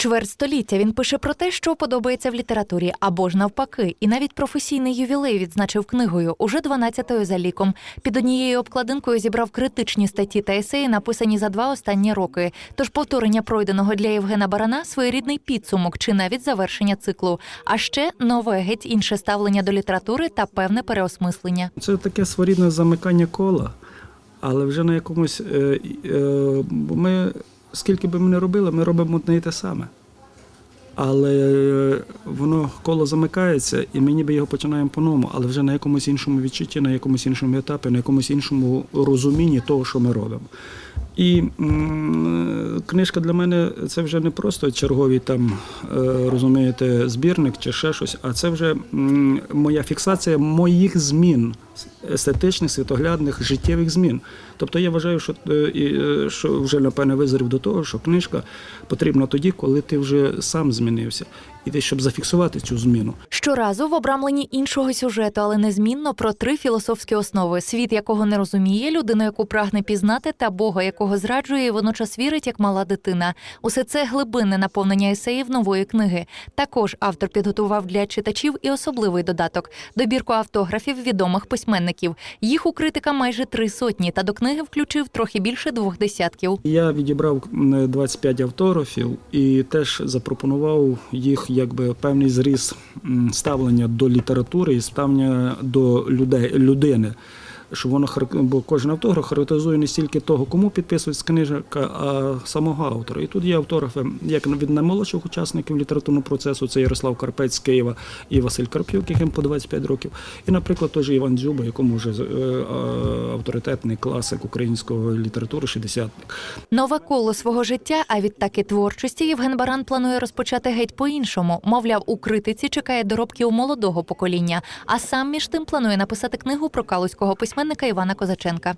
Чверть століття він пише про те, що подобається в літературі, або ж навпаки, і навіть професійний ювілей відзначив книгою уже 12-ю за ліком. Під однією обкладинкою зібрав критичні статті та есеї, написані за два останні роки. Тож повторення пройденого для Євгена Барана своєрідний підсумок чи навіть завершення циклу. А ще нове геть інше ставлення до літератури та певне переосмислення. Це таке своєрідне замикання кола, але вже на якомусь. е, е, ми, скільки би ми не робили, ми робимо одне і те саме. Але е, воно коло замикається, і ми ніби його починаємо по-новому, але вже на якомусь іншому відчутті, на якомусь іншому етапі, на якомусь іншому розумінні того, що ми робимо. І м, книжка для мене це вже не просто черговий там, е, розумієте, збірник чи ще щось, а це вже м, моя фіксація моїх змін, естетичних, світоглядних, життєвих змін. Тобто я вважаю, що, е, е, що вже напевне визрів до того, що книжка потрібна тоді, коли ти вже сам змінився, і ти, щоб зафіксувати цю зміну. Щоразу в обрамленні іншого сюжету, але незмінно про три філософські основи: світ, якого не розуміє, людину, яку прагне пізнати, та Бога, якого зраджує, і водночас вірить, як мала дитина. Усе це глибинне наповнення есеїв нової книги. Також автор підготував для читачів і особливий додаток добірку автографів відомих письменників. Їх у критика майже три сотні, та до книги включив трохи більше двох десятків. Я відібрав м, 25 автографів і теж запропонував їх якби певний зріз ставлення до літератури і ставлення до людей, людини. Щоб воно бо кожен автограф характеризує не стільки того, кому підписується книжка, а самого автора. І тут є автографи як від наймолодших учасників літературного процесу, це Ярослав Карпець з Києва і Василь Карпюк, яким по 25 років. І, наприклад, теж Іван Дзюба, якому вже е, авторитетний класик української літератури, шістдесятник. Нове коло свого життя, а відтак і творчості Євген Баран планує розпочати геть по-іншому. Мовляв, у критиці чекає доробки у молодого покоління, а сам між тим планує написати книгу про калузького письменника Івана Козаченка.